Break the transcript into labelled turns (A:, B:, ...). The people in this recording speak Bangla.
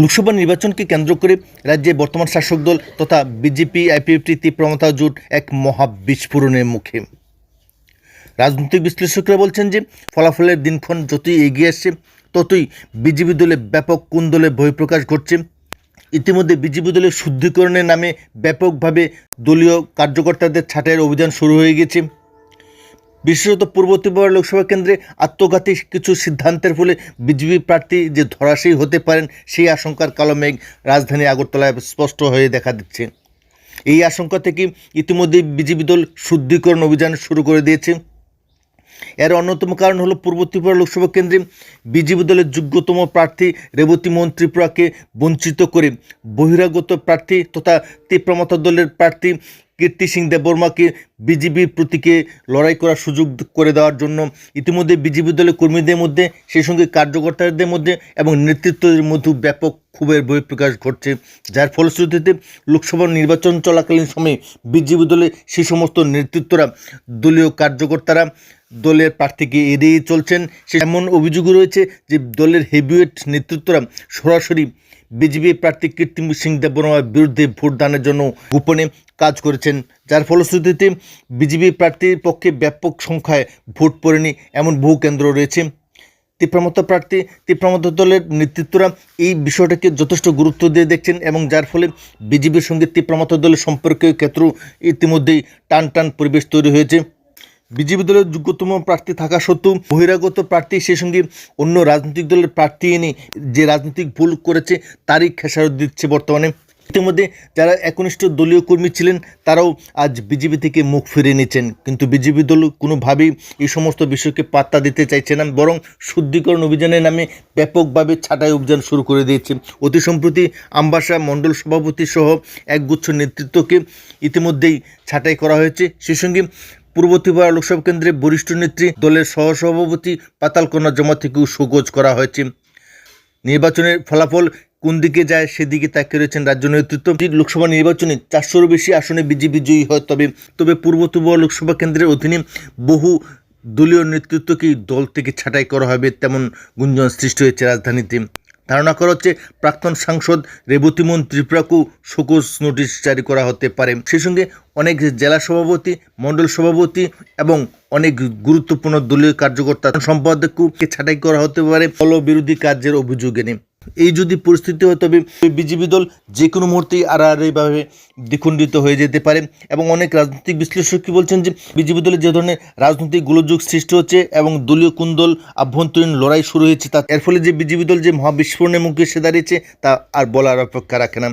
A: লোকসভা নির্বাচনকে কেন্দ্র করে রাজ্যে বর্তমান শাসক দল তথা বিজেপি আইপিএফটি তীব্রমতা জোট এক মহা বিস্ফোরণের মুখে। রাজনৈতিক বিশ্লেষকরা বলছেন যে, ফলাফলের দিনক্ষণ যতই এগিয়ে আসছে, ততই বিজেপি দলে ব্যাপক কুন্দলে বহিঃপ্রকাশ ঘটছে, ইতিমধ্যে বিজেপি দলের শুদ্ধিকরণের নামে ব্যাপকভাবে দলীয় কার্যকর্তাদের ছাঁটাইয়ের অভিযান শুরু হয়ে গেছে। বিশেষত পূর্ব ত্রিপুরা লোকসভা কেন্দ্রে আত্মঘাতী কিছু সিদ্ধান্তের ফলে বিজেপি প্রার্থী যে ধরাশায়ী হতে পারেন, সেই আশঙ্কার কালো মেঘ রাজধানী আগরতলায় স্পষ্ট হয়ে দেখা দিচ্ছে। এই আশঙ্কা থেকে ইতিমধ্যেই বিজেপি দল শুদ্ধিকরণ অভিযান শুরু করে দিয়েছে। এর অন্যতম কারণ হলো পূর্ব ত্রিপুরা লোকসভা কেন্দ্রে বিজেপি দলের যোগ্যতম প্রার্থী রেবতী মোহন ত্রিপুরাকে বঞ্চিত করে বহিরাগত প্রার্থী তথা তীব্রমতা দলের প্রার্থী কীর্তি সিং দেববর্মাকে বিজেপির প্রতীকে লড়াই করার সুযোগ করে দেওয়ার জন্য ইতিমধ্যে বিজেপি দলের কর্মীদের মধ্যে, সেই সঙ্গে কার্যকর্তাদের মধ্যে এবং নেতৃত্বের মধ্যে ব্যাপক ক্ষোভের বহিঃপ্রকাশ ঘটছে, যার ফলশ্রুতিতে লোকসভা নির্বাচন চলাকালীন সময়ে বিজেপি দলের সেই সমস্ত নেতৃত্বরা, দলীয় কার্যকর্তারা দলের প্রার্থীকে এড়িয়ে চলছেন। সে এমন অভিযোগও রয়েছে যে দলের হেভিওয়েট নেতৃত্বরা সরাসরি বিজেপি প্রার্থী কীর্তি সিং দেববর্মার বিরুদ্ধে ভোটদানের জন্য গোপনে কাজ করেছেন, যার ফলশ্রুতিতে বিজেপি প্রার্থীর পক্ষে ব্যাপক সংখ্যায় ভোট পড়েনি এমন বহু কেন্দ্র রয়েছে। তীব্রমতা প্রার্থী তীব্রমতা দলের নেতৃত্বরা এই বিষয়টাকে যথেষ্ট গুরুত্ব দিয়ে দেখছেন এবং যার ফলে বিজেপির সঙ্গে তীব্রমতা দলের সম্পর্কের ক্ষেত্র ইতিমধ্যেই টান টান পরিবেশ তৈরি হয়েছে। বিজেপি দলের যোগ্যতম প্রার্থী থাকা সত্ত্বেও বহিরাগত প্রার্থী সেই সঙ্গে অন্য রাজনৈতিক দলের প্রার্থী এনে যে রাজনৈতিক ভুল করেছে তারই খেসারত দিচ্ছে বর্তমানে। ইতিমধ্যে যারা একনিষ্ঠ দলীয় কর্মী ছিলেন, তারাও আজ বিজেপি থেকে মুখ ফিরিয়ে নিচ্ছেন। কিন্তু বিজেপি দল কোনোভাবেই এই সমস্ত বিষয়কে পাত্তা দিতে চাইছে না, বরং শুদ্ধিকরণ অভিযানের নামে ব্যাপকভাবে ছাঁটাই অভিযান শুরু করে দিয়েছে। অতি সম্প্রতি আম্বাসা মণ্ডল সভাপতি সহ একগুচ্ছ নেতৃত্বকে ইতিমধ্যেই ছাঁটাই করা হয়েছে। সেই সঙ্গে পূর্ব ত্রিপুরা লোকসভা কেন্দ্রে বরিষ্ঠ নেত্রী, দলের সহসভাপতি পাতালকন্যা জমা থেকেও শোকজ করা হয়েছে। নির্বাচনের ফলাফল কোন দিকে যায় সেদিকে তাকিয়ে রয়েছেন রাজ্য নেতৃত্ব। লোকসভা নির্বাচনে চারশোরও বেশি আসনে বিজেপি জয়ী হয়। তবে তবে পূর্ব ত্রিপুরা লোকসভা কেন্দ্রের অধীনে বহু দলীয় নেতৃত্বকেই দল থেকে ছাঁটাই করা হবে তেমন গুঞ্জন সৃষ্টি হয়েছে রাজধানীতে। ধারণা করা হচ্ছে প্রাক্তন সাংসদ রেবতীমন ত্রিপুরাকেও শোকজ নোটিশ জারি করা হতে পারে। সেই সঙ্গে অনেক জেলা সভাপতি, মণ্ডল সভাপতি এবং অনেক গুরুত্বপূর্ণ দলীয় কার্যকর্তা সম্পাদককে ছাঁটাই করা হতে পারে। ফল বিরোধী কার্যের অভিযোগ এনে। এই যদি পরিস্থিতি হয়, তবে বিজেপি দল যে কোনো মুহূর্তেই এইভাবে দ্বিখণ্ডিত হয়ে যেতে পারে। এবং অনেক রাজনৈতিক বিশ্লেষক কি বলছেন যে, বিজেপি দলের যে ধরনের রাজনৈতিক গোলযোগ সৃষ্টি হচ্ছে এবং দলীয় কুন্দল আভ্যন্তরীণ লড়াই শুরু হয়েছে, তা এর ফলে যে বিজেপি দল যে মহাবিস্ফোরণের মুখে এসে দাঁড়িয়েছে, তা আর বলার অপেক্ষা রাখে না।